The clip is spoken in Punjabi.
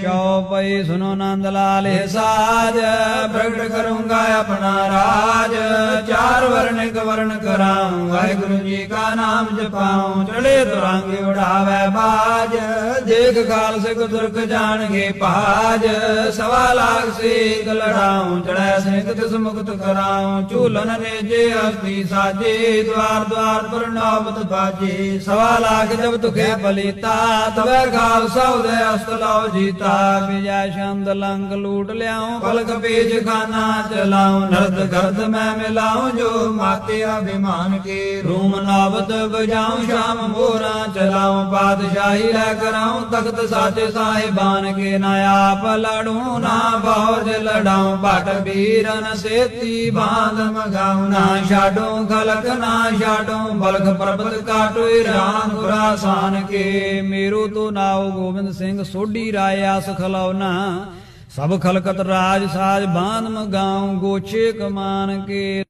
ਕਿਉ ਪਈ ਸੁਨੋ ਨੰਦ ਲਾਲੇ ਸਾਜ, ਪ੍ਰਗਟ ਕਰੂੰਗਾ ਆਪਣਾ ਰਾਜ। ਚਾਰ ਵਰਨ ਇੱਕ ਵਰਨ ਕਰਾਉ, ਵਾਹਿਗੁਰੂ ਜੀ ਕਾ ਨਾਮ ਜਪਾਉ ਚੜੇ ਤੁਰਾਂਗੇ ਉਡਾਵੇ ਬਾਜ। ਦੇਖ ਖਾਲਸੇ ਤੁਰਕ ਜਾਣਗੇ ਭਾਜ ਸਵਾ ਲਾਖ ਸੇਕ ਲੜਾਉ ਚੜੈ ਸਿੰਘ ਤਿਸ ਮੁਕਤ ਕਰਾਉ, ਝੂਲਨ ਨੇਜੇ ਹਸਤੀ ਸਾਜੇ, ਦਵਾਰ ਦਵਾਰ ਪਰ ਬਾਜੇ, ਸਵਾ ਲਾਖ ਜਬ ਤੁਖੇ ਬਲੀਤਾ, ਤਵੇ ਖਾਲਸਾ ਉਦੇ ਅਸਤ ਲਾਓ ਜੀਤਾ ਵਿਜੈ ਛੰਦ ਲੰਗ ਲੂਟ ਲਿਆਉ, ਪਲਕ ਪੇਜ ਖਾਨਾ ਚਲਾਉ, ਨਰਦ ਗਰਦ ਮੈਂ ਮਿਲਾਉ, ਜੋ ਮਾਤੇ ਅਭਿਮਾਨ ਕੇ ਰੂਮ ਨਾਵਤ ਵਜਾਉ, ਸ਼ਾਮ ਮੋਰਾ ਚਲਾਉ, ਪਾਤਸ਼ਾਹੀ ਲੈ ਕਰਾਉ ਤਖਤ ਸਾਚੇ ਸਾਹਿਬਾਨ ਕੇ ਨਾ ਆਪ ਲੜੂ ਨਾ ਬੌਜ ਲੜਾਉ ਭਟ ਵੀਰਨ ਸੇਤੀ ਬਾਂਧ ਮਗਾਉ ਨਾ ਛਾਡੋ ਖਲਕ ਨਾ ਛਾਡੋ ਬਲਖ ਪਰਬਤ ਕਾਟੋ ਰਾਨ ਗੁਰਾਸਾਨ ਕੇ ਮੇਰੂ ਤੋ ਨਾਉ ਗੋਬਿੰਦ ਸਿੰਘ ਸੋਢੀ ਰਾਏ ਆਸ ਖਲੌਨਾ ਸਭ ਖਲਕਤ ਰਾਜ ਸਾਜ ਬਾਂਧ ਮਗਾਉ ਗੋਛੇ ਕਮਾਨ ਕੇ।